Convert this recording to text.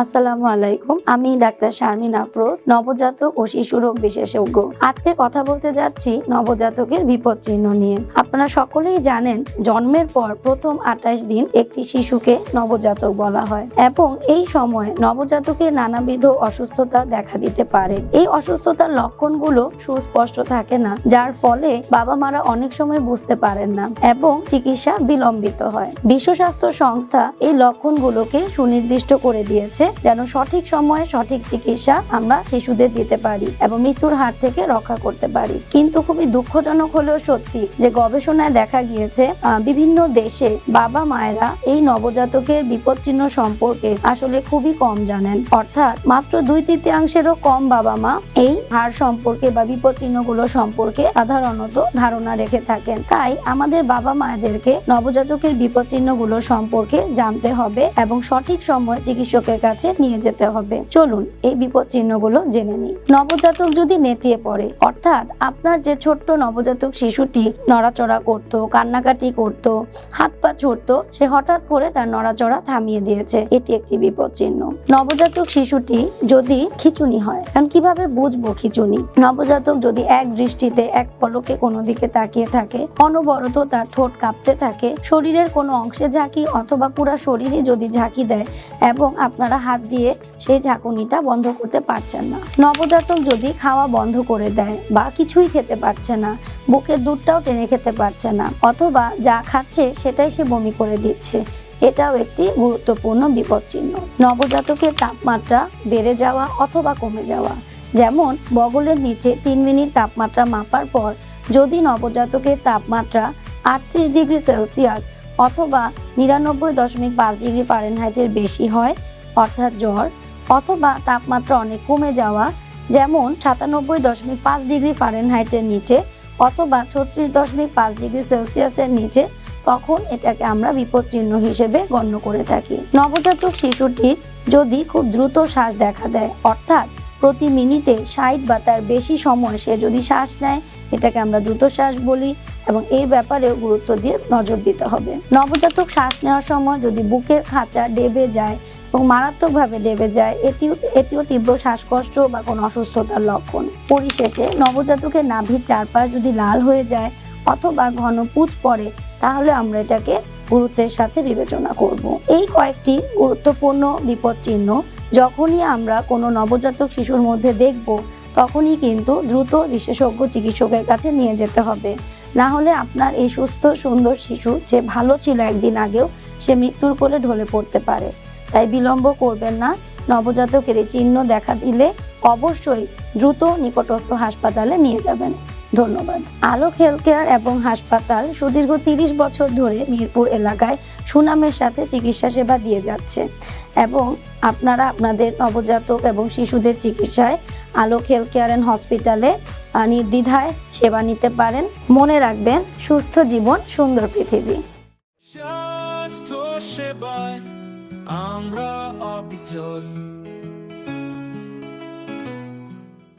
আসসালামু আলাইকুম। আমি ডাক্তার শারমিন আফরোজ নবজাতক ও শিশু রোগ বিশেষজ্ঞ। আজকে কথা বলতে যাচ্ছি নবজাতকের বিপদ চিহ্ন নিয়ে। আপনারা সকলেই জানেন, জন্মের পর প্রথম আঠাশ দিন একটি শিশুকে নবজাতক বলা হয় এবং এই সময় নবজাতকের নানাবিধ অসুস্থতা দেখা দিতে পারে। এই অসুস্থতার লক্ষণগুলো সুস্পষ্ট থাকে না, যার ফলে বাবা মারা অনেক সময় বুঝতে পারেন না এবং চিকিৎসা বিলম্বিত হয়। বিশ্ব স্বাস্থ্য সংস্থা এই লক্ষণগুলোকে সুনির্দিষ্ট করে দিয়েছে যেন সঠিক সময়ে সঠিক চিকিৎসা আমরা শিশুদের দিতে পারি এবং মৃত্যুর হার থেকে রক্ষা করতে পারি। কিন্তু খুবই দুঃখজনক হলেও সত্যি যে গবেষণায় দেখা গিয়েছে বিভিন্ন দেশে বাবা মায়েরা এই নবজাতকের বিপদ চিহ্ন সম্পর্কে আসলে খুবই কম জানেন। অর্থাৎ মাত্র দুই তৃতীয়াংশেরও কম বাবা মা এই হার সম্পর্কে বা বিপদ চিহ্নগুলো সম্পর্কে সাধারণত ধারণা রেখে থাকেন। তাই আমাদের বাবা মায়েদেরকে নবজাতকের বিপদ চিহ্নগুলো সম্পর্কে জানতে হবে এবং সঠিক সময় চিকিৎসকের কাছে নিয়ে যেতে হবে। চলুন এই বিপদ চিহ্নগুলো জেনে নিই। নবজাতক যদি নেতিয়ে পড়ে, অর্থাৎ আপনার যে ছোট্ট নবজাতক শিশুটি নড়াচড়া করত, কান্নাকাটি করত, হাত পা ছড়তো, সে হঠাৎ করে তার নড়াচড়া থামিয়ে দিয়েছে। এটি একটি বিপদ চিহ্ন নবজাতক শিশুটি যদি খিচুনি হয়, কারণ কীভাবে বুঝব খিচুনি? নবজাতক যদি এক দৃষ্টিতে, এক পলকে কোনো দিকে তাকিয়ে থাকে, অনবরত তার ঠোঁট কাঁপতে থাকে, শরীরের কোনো অংশে ঝাঁকি অথবা পুরো শরীরে যদি ঝাঁকি দেয় এবং আপনারা হাত দিয়ে সেই ঝাঁকুনিটা বন্ধ করতে পারছেন না। নবজাতক যদি খাওয়া বন্ধ করে দেয় বা কিছুই খেতে পারছে না, বুকের দুধটাও টেনে খেতে পারছে না, অথবা যা খাচ্ছে সেটাই সে বমি করে দিচ্ছে, এটাও একটি গুরুত্বপূর্ণ বিপদ চিহ্ন নবজাতকের তাপমাত্রা বেড়ে যাওয়া অথবা কমে যাওয়া, যেমন বগলের নিচে তিন মিনিট তাপমাত্রা মাপার পর যদি নবজাতকের তাপমাত্রা আটত্রিশ ডিগ্রি সেলসিয়াস অথবা নিরানব্বই দশমিক পাঁচ ডিগ্রি ফারেনহাইটের বেশি হয় অর্থাৎ জ্বর অথবা তাপমাত্রা অনেক কমে যাওয়া, যেমন সাতানব্বই দশমিক পাঁচ ডিগ্রি ফারেনহাইটের নিচে অথবা ছত্রিশ দশমিক পাঁচ ডিগ্রি সেলসিয়াসের নিচে, তখন এটাকে আমরা বিপদ চিহ্ন হিসেবে গণ্য করে থাকি। নবজাতক শিশুটির যদি খুব দ্রুত শ্বাস দেখা দেয়, অর্থাৎ প্রতি মিনিটে ষাট বা তার বেশি সময় সে যদি শ্বাস নেয় এটাকে আমরা দ্রুত শ্বাস বলি এবং এই ব্যাপারেও গুরুত্ব দিয়ে নজর দিতে হবে নবজাতক শ্বাস নেওয়ার সময় যদি বুকের খাঁচা ডেবে যায় এবং মারাত্মকভাবে ডেবে যায়, এটিও এটিও তীব্র শ্বাসকষ্ট বা কোনো অসুস্থতার লক্ষণ পরিশেষে নবজাতকের নাভির চারপাশ যদি লাল হয়ে যায় অথবা ঘন পুঁজ পড়ে, তাহলে আমরা এটাকে গুরুত্বের সাথে বিবেচনা করব। এই কয়েকটি গুরুত্বপূর্ণ বিপদ চিহ্ন যখনই আমরা কোনো নবজাতক শিশুর মধ্যে দেখব তখনই কিন্তু দ্রুত বিশেষজ্ঞ চিকিৎসকের কাছে নিয়ে যেতে হবে। না হলে আপনার এই সুস্থ, সুন্দর শিশু যে ভালো ছিল একদিন আগেও, সে মৃত্যুর কোলে ঢলে পড়তে পারে। তাই বিলম্ব করবেন না। নবজাতকের এই চিহ্ন দেখা দিলে অবশ্যই দ্রুত নিকটস্থ হাসপাতালে নিয়ে যাবেন। ধন্যবাদ। আলোক হেলথ কেয়ার এবং হাসপাতাল সুদীর্ঘ তিরিশ বছর ধরে মিরপুর এলাকায় সুনামের সাথে চিকিৎসা সেবা দিয়ে যাচ্ছে এবং আপনারা আপনাদের নবজাতক এবং শিশুদের চিকিৎসায় আলোক হেলথ কেয়ার অ্যান্ড হসপিটালে নির্দ্বিধায় সেবা নিতে পারেন। মনে রাখবেন, সুস্থ জীবন, সুন্দর পৃথিবী। সেবায় আমরা অবিচল।